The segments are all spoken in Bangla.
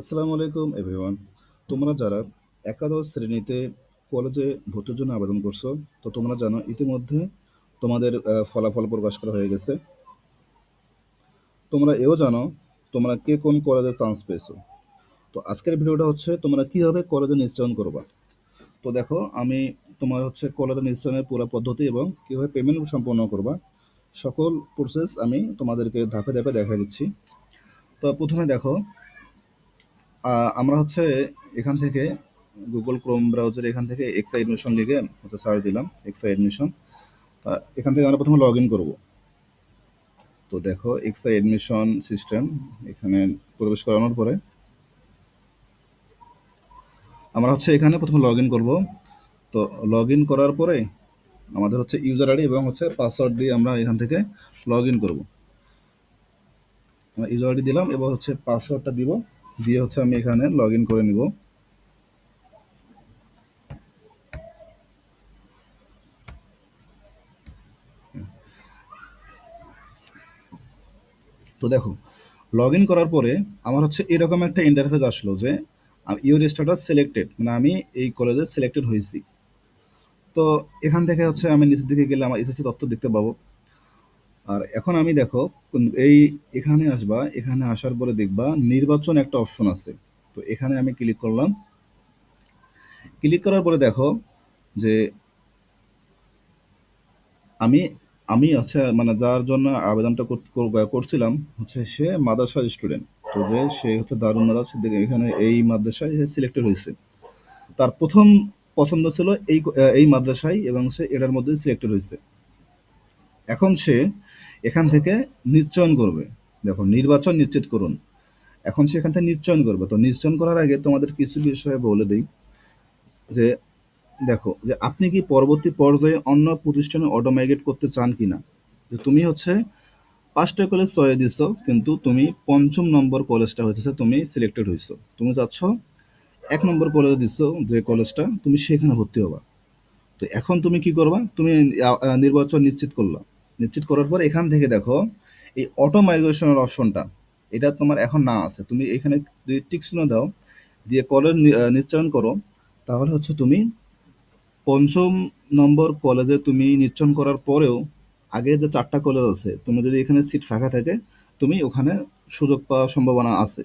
আসসালামু আলাইকুম এভরিওয়ান তোমরা যারা একাদশ শ্রেণীতে কলেজে ভর্তির জন্য আবেদন করছ, তো তোমরা জানো ইতিমধ্যে তোমাদের ফলাফল প্রকাশ করা হয়ে গেছে। তোমরা এও জানো তোমরা কে কোন কলেজে চান্স পেয়েছ। তো আজকের ভিডিওটা হচ্ছে তোমরা কীভাবে কলেজে নিশ্চয়ন করবা। তো দেখো, আমি তোমার হচ্ছে কলেজে নিশ্চয়নের পুরো পদ্ধতি এবং কীভাবে পেমেন্ট সম্পন্ন করবা, সকল প্রসেস আমি তোমাদেরকে ধাপে ধাপে দেখা দিচ্ছি। তো প্রথমে দেখো আমরা হচ্ছে এখান থেকে গুগল ক্রোম ব্রাউজার এখান থেকে এক্সআই এডমিশন লিখে হচ্ছে সার্চ দিলাম এক্সআই এডমিশন তা এখান থেকে আমরা প্রথমে লগ ইন করব। তো দেখো এক্সআই এডমিশন সিস্টেম এখানে প্রবেশ করানোর পরে আমরা হচ্ছে এখানে প্রথমে লগ ইন করব। তো লগ ইন করার পরে আমাদের হচ্ছে ইউজার আইডি এবং হচ্ছে পাসওয়ার্ড দিয়ে আমরা এখান থেকে লগ ইন করব ইউজার আইডি দিলাম এবং হচ্ছে পাসওয়ার্ডটা দিব। দিয়ে হচ্ছে আমি এখানে লগ ইন করে নিব। তো দেখো লগ ইন করার পরে আমার হচ্ছে এরকম একটা ইন্টারফেস আসলো যে ইউর স্ট্যাটাস সিলেক্টেড মানে আমি এই কলেজে সিলেক্টেড হয়েছি। তো এখান থেকে হচ্ছে আমি নিচের দিকে গেলে আমার এসএসসি তথ্য দেখতে পাবো। আর এখন আমি দেখো, এই এখানে আসবা, এখানে আসার পরে দেখবা নির্বাচন একটা অপশন আছে। তো এখানে আমি ক্লিক করলাম। ক্লিক করার পরে দেখো যে আমি আমি হচ্ছে মানে যার জন্য আবেদনটা কর- কর- করছিলাম হচ্ছে সে মাদ্রাসার স্টুডেন্ট তো যে, সে হচ্ছে দারুণ মাদার সিদ্দিকী এখানে এই মাদ্রাসায় সিলেক্টেড হয়েছে। তার প্রথম পছন্দ ছিল এই এই মাদ্রাসায় এবং সে এটার মধ্যে সিলেক্টেড হয়েছে। এখন সে এখান থেকে নিশ্চয়ন করবে। দেখো, নির্বাচন নিশ্চিত করুন। এখন সে এখান থেকে নিশ্চয়ন করবে। তো নিশ্চয়ন করার আগে তোমাদের কিছু বিষয়ে বলে দিই যে, দেখো, যে আপনি কি পরবর্তী পর্যায়ে অন্য প্রতিষ্ঠানে অটো মাইগ্রেট করতে চান কিনা? যে তুমি হচ্ছে পাঁচটা কলেজ চয়ে দিছো, কিন্তু তুমি পঞ্চম নম্বর কলেজটা হইতেছে তুমি সিলেক্টেড হইছো। তুমি চাচ্ছ এক নম্বর কলেজে দিছো, যে কলেজটা তুমি সেখানে ভর্তি হবা। তো এখন তুমি কি করবা? তুমি নির্বাচন নিশ্চিত করলা। নিশ্চিত করার পর এখান থেকে দেখো, এই অটো মাইগ্রেশনের অপশনটা এটা তোমার এখন না আছে। তুমি এখানে যদি টিক চিহ্ন দাও, দিয়ে কলেজ নিশ্চয়ন করো, তাহলে হচ্ছে তুমি পঞ্চম নম্বর কলেজে তুমি নিশ্চয়ন করার পরেও আগে যে চারটা কলেজ আছে তুমি যদি এখানে সিট ফাঁকা থাকে, তুমি ওখানে সুযোগ পাওয়ার সম্ভাবনা আছে।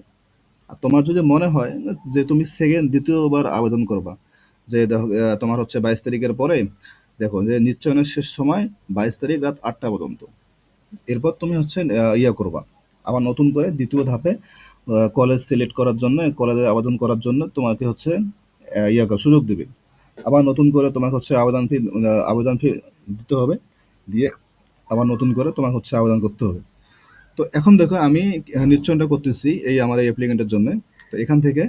আর তোমার যদি মনে হয় যে তুমি সেকেন্ড দ্বিতীয়বার আবেদন করবা, যে দেখো তোমার হচ্ছে বাইশ তারিখের পরে দেখো যে নিশ্চয়নের শেষ সময় বাইশ তারিখ রাত আটটা পর্যন্ত। এরপর তুমি হচ্ছে ইয়া করবা। আবার নতুন করে দ্বিতীয় ধাপে কলেজ সিলেক্ট করার জন্য কলেজে আবেদন করার জন্য তোমাকে হচ্ছে ইয়া সুযোগ দিবে। আবার নতুন করে তোমাকে হচ্ছে আবেদন ফি আবেদন ফি দিতে হবে। দিয়ে আবার নতুন করে তোমাকে হচ্ছে আবেদন করতে হবে। তো এখন দেখো, আমি নিশ্চয়টা করতেছি এই আমার এই অ্যাপ্লিকেন্টের জন্য। তো এখান থেকে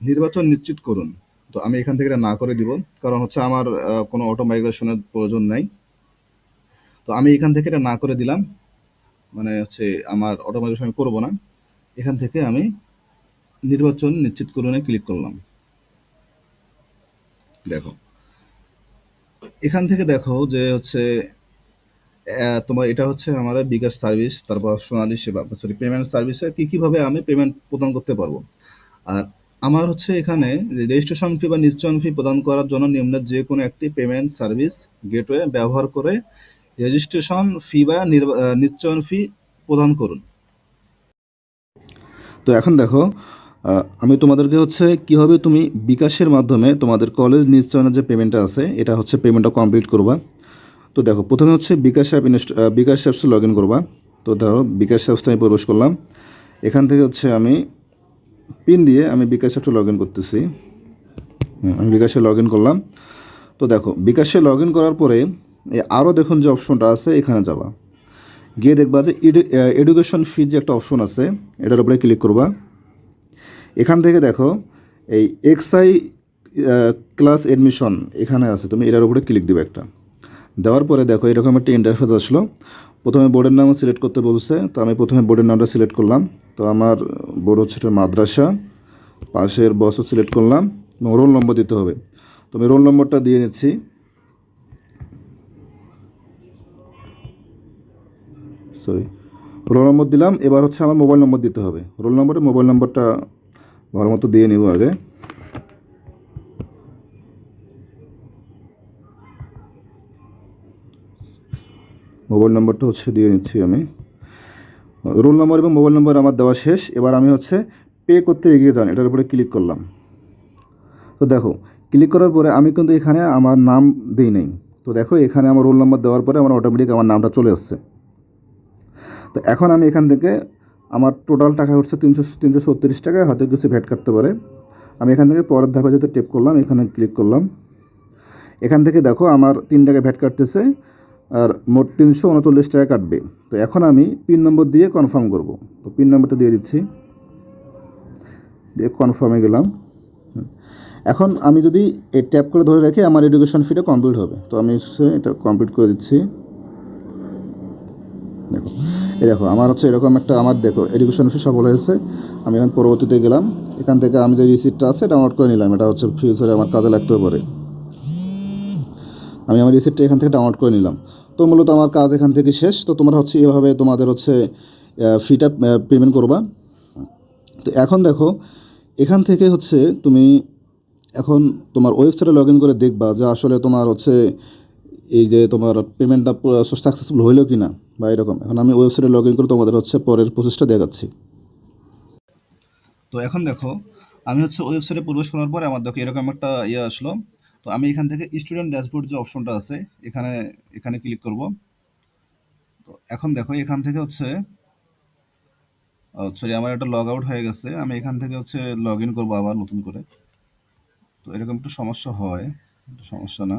নির্বাচন নিশ্চিত করুন। তো আমি এখান থেকে না করে দিব, কারণ হচ্ছে আমার কোনো অটো মাইগ্রেশনের প্রয়োজন নাই। তো আমি এখান থেকে এটা না করে দিলাম মানে হচ্ছে আমার অটো মাইগ্রেশন করব না। এখান থেকে আমি নির্বাচন নিশ্চিত করুনে ক্লিক করলাম। দেখো, এখান থেকে দেখো যে হচ্ছে তোমার এটা হচ্ছে আমার বিকাশ সার্ভিস তারপর সোনালী সেবা সরি পেমেন্ট সার্ভিসে কী কীভাবে আমি পেমেন্ট প্রদান করতে পারব। আর আমার হচ্ছে এখানে রেজিস্ট্রেশন ফি বা নিশ্চয়ন ফি প্রদান করার জন্য নিম্নের যে কোনো একটি পেমেন্ট সার্ভিস গেটওয়ে ব্যবহার করে রেজিস্ট্রেশন ফি বা নিশ্চয়ন ফি প্রদান করুন। তো এখন দেখো আমি তোমাদেরকে হচ্ছে কীভাবে তুমি বিকাশের মাধ্যমে তোমাদের কলেজ নিশ্চয়নের যে পেমেন্টটা আছে, এটা হচ্ছে পেমেন্টটা কমপ্লিট করবা। তো দেখো, প্রথমে হচ্ছে বিকাশ অ্যাপ ইনস্ট বিকাশ অ্যাপসে লগ ইন করবা। তো ধরো, বিকাশ অ্যাপসে আমি প্রবেশ করলাম। এখান থেকে হচ্ছে আমি পিন দিয়ে আমি বিকাশ অ্যাপসে লগ ইন করতেছি আমি বিকাশে লগ ইন করলাম। তো দেখো, বিকাশে লগ ইন করার পরে আরও দেখুন যে অপশনটা আছে, এখানে যাবা। গিয়ে দেখবা যে এডুকেশন ফি যে একটা অপশন আছে, এটার উপরে ক্লিক করবা। এখান থেকে দেখো, এই এক্সআই ক্লাস এডমিশন এখানে আছে, তুমি এটার উপরে ক্লিক দিবে একটা। দেওয়ার পরে দেখো, এরকম একটা ইন্টারফেস আসলো। প্রথমে বোর্ডের নামও সিলেক্ট করতে বলছে, তো আমি প্রথমে বোর্ডের নামটা সিলেক্ট করলাম। তো আমার বোর্ড হচ্ছে এটা মাদ্রাসা, পাশের বসও সিলেক্ট করলাম, এবং রোল নম্বর দিতে হবে। তো আমি রোল নম্বরটা দিয়ে নিচ্ছি। সরি রোল নম্বর দিলাম, এবার হচ্ছে আমার মোবাইল নম্বর দিতে হবে। রোল নম্বরে মোবাইল নম্বরটা ভালো মতো দিয়ে নিব আগে। মোবাইল নম্বরটা হচ্ছে দিয়ে নিচ্ছি আমি। রোল নম্বর এবং মোবাইল নম্বর আমার দেওয়া শেষ। এবার আমি হচ্ছে পে করতে এগিয়ে যান, এটার উপরে ক্লিক করলাম। তো দেখো, ক্লিক করার পরে আমি কিন্তু এখানে আমার নাম দিই নাই। তো দেখো, এখানে আমার রোল নাম্বার দেওয়ার পরে আমার অটোমেটিক আমার নামটা চলে আসছে। তো এখন আমি এখান থেকে আমার টোটাল টাকা হচ্ছে তিনশো তিনশো সত্তিরিশ টাকায় হয়তো কিছু ভ্যাট কাটতে পারে। আমি এখান থেকে পরের ধাপে যেতে টেপ করলাম, এখানে ক্লিক করলাম। এখান থেকে দেখো, আমার তিন টাকা ভ্যাট কাটতেছে। আর মোট তিনশো উনচল্লিশ টাকা কাটবে। তো এখন আমি পিন নম্বর দিয়ে কনফার্ম করব। তো পিন নম্বরটা দিয়ে দিচ্ছি। দিয়ে কনফার্মে গেলাম। এখন আমি যদি এই ট্যাপ করে ধরে রাখি আমার এডুকেশন ফিটা কমপ্লিট হবে। তো আমি এটা কমপ্লিট করে দিচ্ছি। দেখো, এই দেখো, আমার হচ্ছে এরকম একটা, আমার দেখো এডুকেশন ফি সফল হয়েছে। আমি এখন পরবর্তীতে গেলাম। এখান থেকে আমি যে রিসিপ্টটা আছে ডাউনলোড করে নিলাম। এটা হচ্ছে ফিউচারে আমার কাজে লাগতেও পারে। আমি আমার রিসিপ্টটা এখান থেকে ডাউনলোড করে নিলাম। তো মূলত আমার কাজ এখান থেকে শেষ। তো তোমরা হচ্ছে এভাবে তোমাদের হচ্ছে ফিটা পেমেন্ট করবা। তো এখন দেখো, এখান থেকে হচ্ছে তুমি এখন তোমার ওয়েবসাইটে লগ ইন করে দেখবা যে আসলে তোমার হচ্ছে এই যে তোমার পেমেন্টটা সাকসেসফুল হইল কি না বা এরকম। এখন আমি ওয়েবসাইটে লগ ইন করে তোমাদের হচ্ছে পরের প্রসেসটা দেখাচ্ছি। তো এখন দেখো, আমি হচ্ছে ওয়েবসাইটে প্রবেশ করার পরে আমার দেখো এরকম একটা ইয়ে আসলো। তো আমি এখান থেকে স্টুডেন্ট ড্যাশবোর্ড যে অপশনটা আছে, এখানে এখানে ক্লিক করব। তো এখন দেখো, এখান থেকে হচ্ছে সরি আমার একটা লগ আউট হয়ে গেছে, আমি এখান থেকে হচ্ছে লগ ইন করব আবার নতুন করে। তো এরকম একটু সমস্যা হয় সমস্যা না।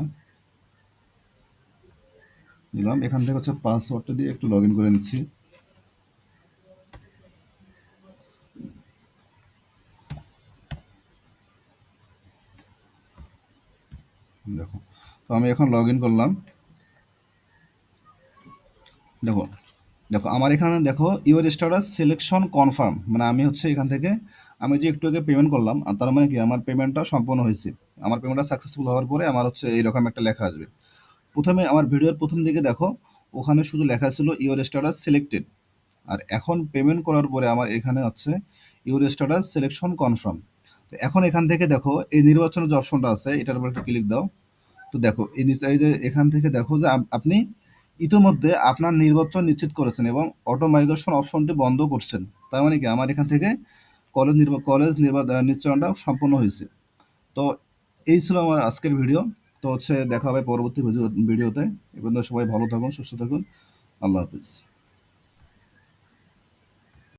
নিলাম, এখান থেকে হচ্ছে পাসওয়ার্ডটা দিয়ে একটু লগ ইন করে নিচ্ছি। দেখো। তো আমি এখন লগ ইন করলাম। দেখো দেখো, আমার এখানে দেখো ইউর স্ট্যাটাস সিলেকশন কনফার্ম মানে আমি হচ্ছে এখান থেকে, আমি যে একটু আগে পেমেন্ট করলাম, আর তার মানে কি, আমার পেমেন্টটা সম্পন্ন হয়েছে। আমার পেমেন্টটা সাকসেসফুল হওয়ার পরে আমার হচ্ছে এইরকম একটা লেখা আসবে। প্রথমে আমার ভিডিওর প্রথম দিকে দেখো, ওখানে শুধু লেখা ছিল ইউর স্ট্যাটাস সিলেক্টেড আর এখন পেমেন্ট করার পরে আমার এখানে হচ্ছে ইউর স্ট্যাটাস সিলেকশন কনফার্ম তো এখন এখান থেকে দেখো, এই নির্বাচনের যে অপশনটা আছে, এটার উপর একটা ক্লিক দাও। তো দেখো, এই নিচে এই যে এখান থেকে দেখো যে আপ- আপনি ইতিমধ্যে আপনার নির্বাচন নিশ্চিত করেছেন এবং অটো মাইগ্রেশন অপশনটি বন্ধ করছেন। তার মানে কি? আমার এখান থেকে কলেজ নির্বা কলেজ নির্বা নিশ্চয়নটা সম্পন্ন হয়েছে। তো এই ছিল আমার আজকের ভিডিও। তো হচ্ছে দেখা হবে পরবর্তী ভিডিও, ভিডিওতে। এবং সবাই ভালো থাকুন, সুস্থ থাকুন। আল্লাহ হাফিজ।